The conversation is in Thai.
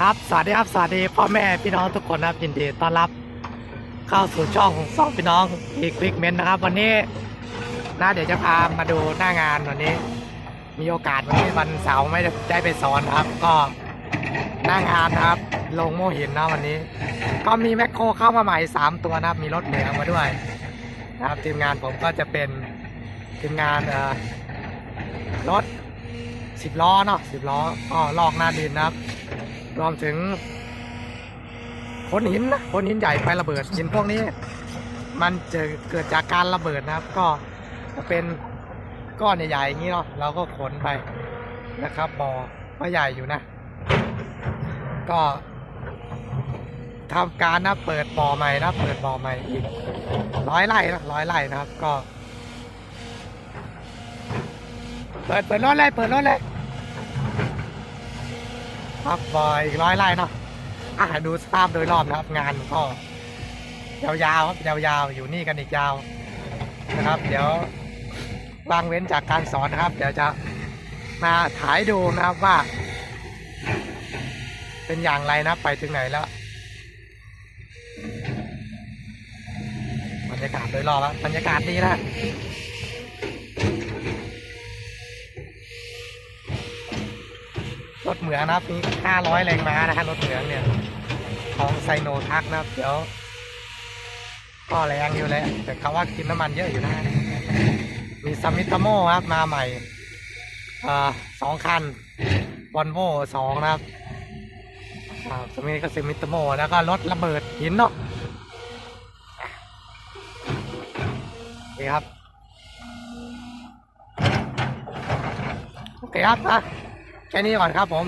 ครับ สวัสดีครับ สวัสดีพ่อแม่พี่น้องทุกคนนะครับยินดีต้อนรับเข้าสู่ช่องของสองพี่น้องอีกคลิกเมนนะครับ วันนี้น่าเดี๋ยวจะพามาดูหน้างานวันนี้ มีโอกาสวันนี้วันเสาร์ไม่ได้ได้ไปสอนครับ ก็หน้างานนะครับลงโมหินนะวันนี้ ก็มีแมคโครเข้ามาใหม่สามตัวนะครับ มีรถเหลืองมาด้วยนะครับทีมงานผมก็จะเป็นทีมงานเอ่อรถสิบล้อเนาะสิบล้อก็ลอกหน้าดินนะครับ รวมถึงขนหินนะขนหินใหญ่ไประเบิดหินพวกนี้ มันจะเกิดจากการระเบิดนะครับ ก็จะเป็นก้อนใหญ่ๆอย่างนี้เนาะเราก็ขนไปนะครับบ่อก็ใหญ่อยู่นะ ก็ทำการนะเปิดบ่อใหม่นะเปิดบ่อใหม่อีกร้อยไร่นะร้อยไร่นะครับก็ เปิดเปิดรถเลยเปิดรถเลย ครับบอยอีกร้อยไร่เนาะอะดูสภาพโดยรอบนะครับ งานก็ยาวๆครับยาวๆอยู่นี่กันอีกยาวนะครับ เดี๋ยววางเว้นจากการสอนนะครับ เดี๋ยวจะมาถ่ายดูนะครับว่า เป็นอย่างไรนะไปถึงไหนแล้วบรรยากาศโดยรอบครับบรรยากาศดีนะ รถเหมืองนะครับมี500แรงม้านะฮะรถเหมืองเนี่ย ของไซโนทักนะครับ เดี๋ยวก็แรงอยู่แล้วแต่เขาว่ากินน้ำมันเยอะอยู่นะ มีซัมมิตโมครับมาใหม่อสองคันวอลโว่สองนะครับอ่าสมิก็ซัมมิตโมแล้วก็รถระเบิดหินเนาะนี่ครับ โอเคครับอะ แค่นี้ก่อนครับผม